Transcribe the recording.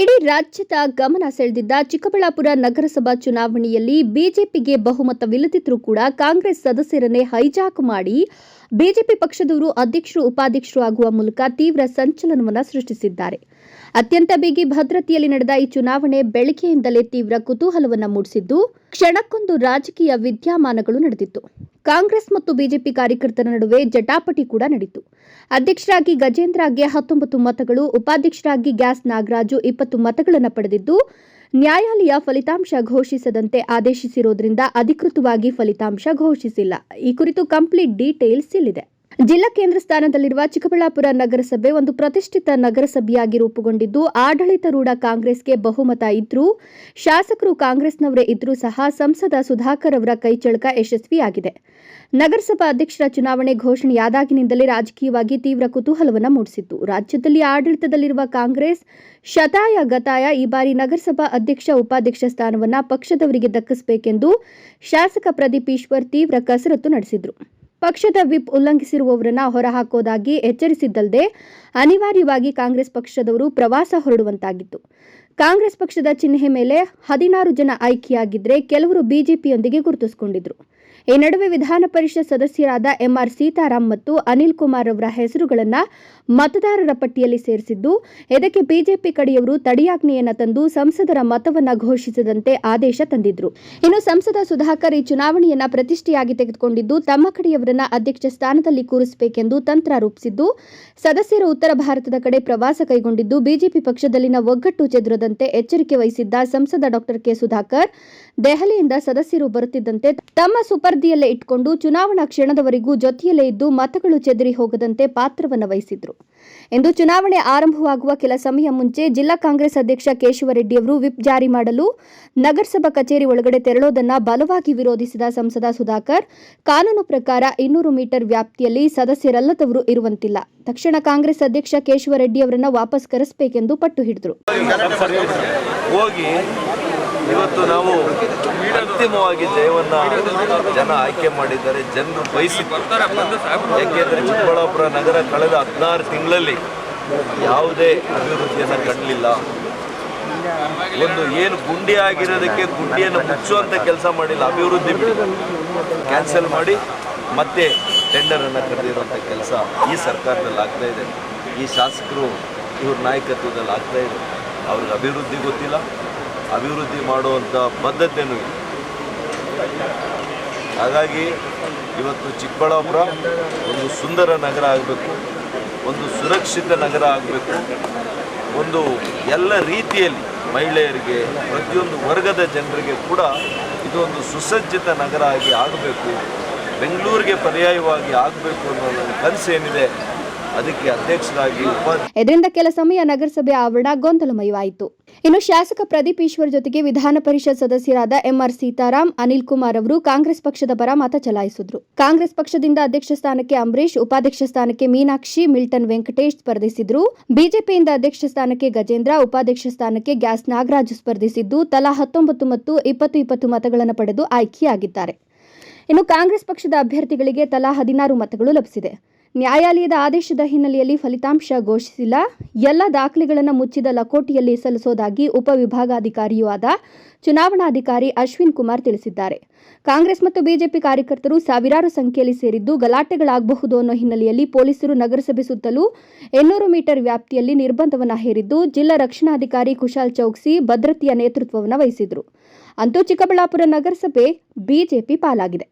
ಇಡೀ ರಾಜ್ಯದ ಗಮನ ಸೆಳೆದಿದ್ದ ಚಿಕ್ಕಬಳ್ಳಾಪುರ ನಗರಸಭಾ ಚುನಾವಣೆಯಲ್ಲಿ ಬಿಜೆಪಿಗೆ ಬಹುಮತವಿಲ್ಲದಿದ್ದರೂ ಕೂಡ ಕಾಂಗ್ರೆಸ್ ಸದಸ್ಯರನ್ನೇ ಹೈಜಾಕ್ ಮಾಡಿ ಬಿಜೆಪಿ ಪಕ್ಷದವರು ಅಧ್ಯಕ್ಷರು ಉಪಾಧ್ಯಕ್ಷರು ಆಗುವ ಮೂಲಕ ತೀವ್ರ ಸಂಚಲನವನ್ನು ಸೃಷ್ಟಿಸಿದ್ದಾರೆ. ಅತ್ಯಂತ ಬಿಗಿ ಭದ್ರತೆಯಲ್ಲಿ ನಡೆದ ಈ ಚುನಾವಣೆ ಬೆಳಗ್ಗೆಯಿಂದಲೇ ತೀವ್ರ ಕುತೂಹಲವನ್ನು ಮೂಡಿಸಿದ್ದು, ಕ್ಷಣಕ್ಕೊಂದು ರಾಜಕೀಯ ವಿದ್ಯಮಾನಗಳು ನಡೆದಿತ್ತು. ಕಾಂಗ್ರೆಸ್ ಮತ್ತು ಬಿಜೆಪಿ ಕಾರ್ಯಕರ್ತರ ನಡುವೆ ಜಟಾಪಟಿ ಕೂಡ ನಡೆಯಿತು ಅಧ್ಯಕ್ಷರಾಗಿ ಗಜೇಂದ್ರಗೆ ಹತ್ತೊಂಬತ್ತು ಮತಗಳು, ಉಪಾಧ್ಯಕ್ಷರಾಗಿ ಗ್ಯಾಸ್ ನಾಗರಾಜು ಇಪ್ಪತ್ತು ಮತಗಳನ್ನು ಪಡೆದಿದ್ದು ನ್ಯಾಯಾಲಯ ಫಲಿತಾಂಶ ಘೋಷಿಸದಂತೆ ಆದೇಶಿಸಿರುವುದರಿಂದ ಅಧಿಕೃತವಾಗಿ ಫಲಿತಾಂಶ ಘೋಷಿಸಿಲ್ಲ. ಈ ಕುರಿತು ಕಂಪ್ಲೀಟ್ ಡೀಟೇಲ್ಸ್ ಇಲ್ಲಿದೆ. ಜಿಲ್ಲಾ ಕೇಂದ್ರ ಸ್ಥಾನದಲ್ಲಿರುವ ಚಿಕ್ಕಬಳ್ಳಾಪುರ ನಗರಸಭೆ ಒಂದು ಪ್ರತಿಷ್ಠಿತ ನಗರಸಭೆಯಾಗಿ ರೂಪುಗೊಂಡಿದ್ದು ಆಡಳಿತಾರೂಢ ಕಾಂಗ್ರೆಸ್ಗೆ ಬಹುಮತ ಇದ್ರೂ, ಶಾಸಕರು ಕಾಂಗ್ರೆಸ್ನವರೇ ಇದ್ರೂ ಸಹ ಸಂಸದ ಸುಧಾಕರ್ ಅವರ ಕೈಚಳಕ ಯಶಸ್ವಿಯಾಗಿದೆ. ನಗರಸಭಾ ಅಧ್ಯಕ್ಷರ ಚುನಾವಣೆ ಘೋಷಣೆಯಾದಾಗಿನಿಂದಲೇ ರಾಜಕೀಯವಾಗಿ ತೀವ್ರ ಕುತೂಹಲವನ್ನು ಮೂಡಿಸಿತ್ತು. ರಾಜ್ಯದಲ್ಲಿ ಆಡಳಿತದಲ್ಲಿರುವ ಕಾಂಗ್ರೆಸ್ ಶತಾಯ ಗತಾಯ ಈ ಬಾರಿ ನಗರಸಭಾ ಅಧ್ಯಕ್ಷ, ಉಪಾಧ್ಯಕ್ಷ ಸ್ಥಾನವನ್ನ ಪಕ್ಷದವರಿಗೆ ದಕ್ಕಿಸಬೇಕೆಂದು ಶಾಸಕ ಪ್ರದೀಪ್ ಈಶ್ವರ್ ತೀವ್ರ ಕಸರತ್ತು ನಡೆಸಿದ್ರು. ಪಕ್ಷದ ವಿಪ್ ಉಲ್ಲಂಘಿಸಿರುವವರನ್ನ ಹೊರಹಾಕೋದಾಗಿ ಎಚ್ಚರಿಸಿದ್ದಲ್ಲದೆ ಅನಿವಾರ್ಯವಾಗಿ ಕಾಂಗ್ರೆಸ್ ಪಕ್ಷದವರು ಪ್ರವಾಸ ಹೊರಡುವಂತಾಗಿತ್ತು. ಕಾಂಗ್ರೆಸ್ ಪಕ್ಷದ ಚಿಹ್ನೆ ಮೇಲೆ ಹದಿನಾರು ಜನ ಆಯ್ಕೆಯಾಗಿದ್ರೆ ಕೆಲವರು ಬಿಜೆಪಿಯೊಂದಿಗೆ ಗುರುತಿಸಿಕೊಂಡಿದ್ರು. ಈ ನಡುವೆ ವಿಧಾನ ಪರಿಷತ್ ಸದಸ್ಯರಾದ ಎಂಆರ್ ಸೀತಾರಾಮ್ ಮತ್ತು ಅನಿಲ್ ಕುಮಾರ್ ಅವರ ಹೆಸರುಗಳನ್ನ ಮತದಾರರ ಪಟ್ಟಿಯಲ್ಲಿ ಸೇರಿಸಿದ್ದು, ಇದಕ್ಕೆ ಬಿಜೆಪಿ ಕಡೆಯವರು ತಡೆಯಾಜ್ಞೆಯನ್ನ ತಂದು ಸಂಸದರ ಮತವನ್ನ ಘೋಷಿಸದಂತೆ ಆದೇಶ ತಂದಿದ್ರು. ಇನ್ನು ಸಂಸದ ಸುಧಾಕರ್ ಈ ಚುನಾವಣೆಯನ್ನ ಪ್ರತಿಷ್ಠೆಯಾಗಿ ತೆಗೆದುಕೊಂಡಿದ್ದು, ತಮ್ಮ ಕಡೆಯವರನ್ನ ಅಧ್ಯಕ್ಷ ಸ್ಥಾನದಲ್ಲಿ ಕೂರಿಸಬೇಕೆಂದು ತಂತ್ರ ರೂಪಿಸಿದ್ದು, ಸದಸ್ಯರು ಉತ್ತರ ಭಾರತದ ಕಡೆ ಪ್ರವಾಸ ಕೈಗೊಂಡಿದ್ದು, ಬಿಜೆಪಿ ಪಕ್ಷದಲ್ಲಿನ ಒಗ್ಗಟ್ಟು ಚದುರದಂತೆ ಎಚ್ಚರಿಕೆ ವಹಿಸಿದ್ದ ಸಂಸದ ಡಾಕ್ಟರ್ ಕೆ ಸುಧಾಕರ್, ದೆಹಲಿಯಿಂದ ಸದಸ್ಯರು ಬರುತ್ತಿದ್ದಂತೆ ತಮ್ಮ ಸುಪರ್ದಿಯಲ್ಲೇ ಇಟ್ಕೊಂಡು ಚುನಾವಣಾ ಕ್ಷಣದವರೆಗೂ ಜೊತೆಯಲ್ಲೇ ಇದ್ದು ಮತಗಳು ಚೆದರಿ ಹೋಗದಂತೆ ಪಾತ್ರವನ್ನು ವಹಿಸಿದ್ರು. ಎಂದು ಚುನಾವಣೆ ಆರಂಭವಾಗುವ ಕೆಲ ಸಮಯ ಮುಂಚೆ ಜಿಲ್ಲಾ ಕಾಂಗ್ರೆಸ್ ಅಧ್ಯಕ್ಷ ಕೇಶವರೆಡ್ಡಿ ಅವರು ವಿಪ್ ಜಾರಿ ಮಾಡಲು ನಗರಸಭಾ ಕಚೇರಿ ಒಳಗಡೆ ತೆರಳೋದನ್ನ ಬಲವಾಗಿ ವಿರೋಧಿಸಿದ ಸಂಸದ ಸುಧಾಕರ್, ಕಾನೂನು ಪ್ರಕಾರ ಇನ್ನೂರು ಮೀಟರ್ ವ್ಯಾಪ್ತಿಯಲ್ಲಿ ಸದಸ್ಯರಲ್ಲದವರು ಇರುವಂತಿಲ್ಲ. ತಕ್ಷಣ ಕಾಂಗ್ರೆಸ್ ಅಧ್ಯಕ್ಷ ಕೇಶವರೆಡ್ಡಿ ಅವರನ್ನ ವಾಪಸ್ ಕರೆಸಬೇಕೆಂದು ಪಟ್ಟು ಹಿಡಿದರು. ಇವತ್ತು ನಾವು ಅಂತಿಮವಾಗಿ ಜಯವನ್ನ ಜನ ಆಯ್ಕೆ ಮಾಡಿದ್ದಾರೆ. ಜನರು ಬಯಸಿದ್ದಾರೆ ಯಾಕೆಂದ್ರೆ ಚಿಕ್ಕಬಳ್ಳಾಪುರ ನಗರ ಕಳೆದ ಹದಿನಾರು ತಿಂಗಳಲ್ಲಿ ಯಾವುದೇ ಅಭಿವೃದ್ಧಿಯನ್ನು ಕಂಡಲಿಲ್ಲ ಒಂದು ಏನು ಗುಂಡಿ ಆಗಿರೋದಕ್ಕೆ ಗುಂಡಿಯನ್ನು ಮುಚ್ಚುವಂತ ಕೆಲಸ ಮಾಡಿಲ್ಲ. ಅಭಿವೃದ್ಧಿ ಕ್ಯಾನ್ಸಲ್ ಮಾಡಿ ಮತ್ತೆ ಟೆಂಡರನ್ನು ಕರೆದಿರುವಂಥ ಕೆಲಸ ಈ ಸರ್ಕಾರದಲ್ಲಿ ಆಗ್ತಾ ಇದೆ. ಈ ಶಾಸಕರು ಇವ್ರ ನಾಯಕತ್ವದಲ್ಲಿ ಆಗ್ತಾ ಇದೆ. ಅವ್ರಿಗೆ ಅಭಿವೃದ್ಧಿ ಗೊತ್ತಿಲ್ಲ. ಅಭಿವೃದ್ಧಿ ಮಾಡುವಂಥ ಬದ್ಧತೆಯೂ ಇದೆ. ಹಾಗಾಗಿ ಇವತ್ತು ಚಿಕ್ಕಬಳ್ಳಾಪುರ ಒಂದು ಸುಂದರ ನಗರ ಆಗಬೇಕು, ಒಂದು ಸುರಕ್ಷಿತ ನಗರ ಆಗಬೇಕು, ಒಂದು ಎಲ್ಲ ರೀತಿಯಲ್ಲಿ ಮಹಿಳೆಯರಿಗೆ, ಪ್ರತಿಯೊಂದು ವರ್ಗದ ಜನರಿಗೆ ಕೂಡ ಇದು ಒಂದು ಸುಸಜ್ಜಿತ ನಗರ ಆಗಿ ಆಗಬೇಕು, ಬೆಂಗಳೂರಿಗೆ ಪರ್ಯಾಯವಾಗಿ ಆಗಬೇಕು ಅನ್ನೋ ನನ್ನ ಕನಸು ಏನಿದೆ ಇದರಿಂದ ಕೆಲ ಸಮಯ ನಗರಸಭೆ ಆವರಣ ಗೊಂದಲಮಯವಾಯಿತು. ಇನ್ನು ಶಾಸಕ ಪ್ರದೀಪ್ ಈಶ್ವರ್ ಜೊತೆಗೆ ವಿಧಾನ ಪರಿಷತ್ ಸದಸ್ಯರಾದ ಎಂಆರ್ ಸೀತಾರಾಮ್ ಅನಿಲ್ ಕುಮಾರ್ ಅವರು ಕಾಂಗ್ರೆಸ್ ಪಕ್ಷದ ಪರ ಮತ ಚಲಾಯಿಸಿದ್ರು. ಕಾಂಗ್ರೆಸ್ ಪಕ್ಷದಿಂದ ಅಧ್ಯಕ್ಷ ಸ್ಥಾನಕ್ಕೆ ಅಂಬರೀಶ್ ಉಪಾಧ್ಯಕ್ಷ ಸ್ಥಾನಕ್ಕೆ ಮೀನಾಕ್ಷಿ, ಮಿಲ್ಟನ್ ವೆಂಕಟೇಶ್ ಸ್ಪರ್ಧಿಸಿದ್ರು. ಬಿಜೆಪಿಯಿಂದ ಅಧ್ಯಕ್ಷ ಸ್ಥಾನಕ್ಕೆ ಗಜೇಂದ್ರ, ಉಪಾಧ್ಯಕ್ಷ ಸ್ಥಾನಕ್ಕೆ ಗ್ಯಾಸ್ ನಾಗರಾಜ್ ಸ್ಪರ್ಧಿಸಿದ್ದು. ತಲಾ ಹತ್ತೊಂಬತ್ತು ಮತ್ತು ಇಪ್ಪತ್ತು ಇಪ್ಪತ್ತು ಮತಗಳನ್ನು ಪಡೆದು ಆಯ್ಕೆಯಾಗಿದ್ದಾರೆ. ಇನ್ನು ಕಾಂಗ್ರೆಸ್ ಪಕ್ಷದ ಅಭ್ಯರ್ಥಿಗಳಿಗೆ ತಲಾ ಹದಿನಾರು ಮತಗಳು ಲಭಿಸಿದೆ. ನ್ಯಾಯಾಲಯದ ಆದೇಶದ ಹಿನ್ನೆಲೆಯಲ್ಲಿ ಫಲಿತಾಂಶ ಘೋಷಿಸಿಲ್ಲ. ಎಲ್ಲ ದಾಖಲೆಗಳನ್ನು ಮುಚ್ಚಿದ ಲಕೋಟಿಯಲ್ಲಿ ಸಲ್ಲಿಸೋದಾಗಿ ಉಪವಿಭಾಗಾಧಿಕಾರಿಯೂ ಆದ ಚುನಾವಣಾಧಿಕಾರಿ ಅಶ್ವಿನ್ ಕುಮಾರ್ ತಿಳಿಸಿದ್ದಾರೆ. ಕಾಂಗ್ರೆಸ್ ಮತ್ತು ಬಿಜೆಪಿ ಕಾರ್ಯಕರ್ತರು ಸಾವಿರಾರು ಸಂಖ್ಯೆಯಲ್ಲಿ ಸೇರಿದ್ದು ಗಲಾಟೆಗಳಾಗಬಹುದು ಅನ್ನೋ ಹಿನ್ನೆಲೆಯಲ್ಲಿ ಪೊಲೀಸರು ನಗರಸಭೆ ಸುತ್ತಲೂ ಎನ್ನೂರು ಮೀಟರ್ ವ್ಯಾಪ್ತಿಯಲ್ಲಿ ನಿರ್ಬಂಧವನ್ನು ಹೇರಿದ್ದು, ಜಿಲ್ಲಾ ರಕ್ಷಣಾಧಿಕಾರಿ ಕುಶಾಲ್ ಚೌಕ್ಸಿ ಭದ್ರತೆಯ ನೇತೃತ್ವವನ್ನು ವಹಿಸಿದರು. ಅಂತೂ ಚಿಕ್ಕಬಳ್ಳಾಪುರ ನಗರಸಭೆ ಬಿಜೆಪಿ ಪಾಲಾಗಿದೆ.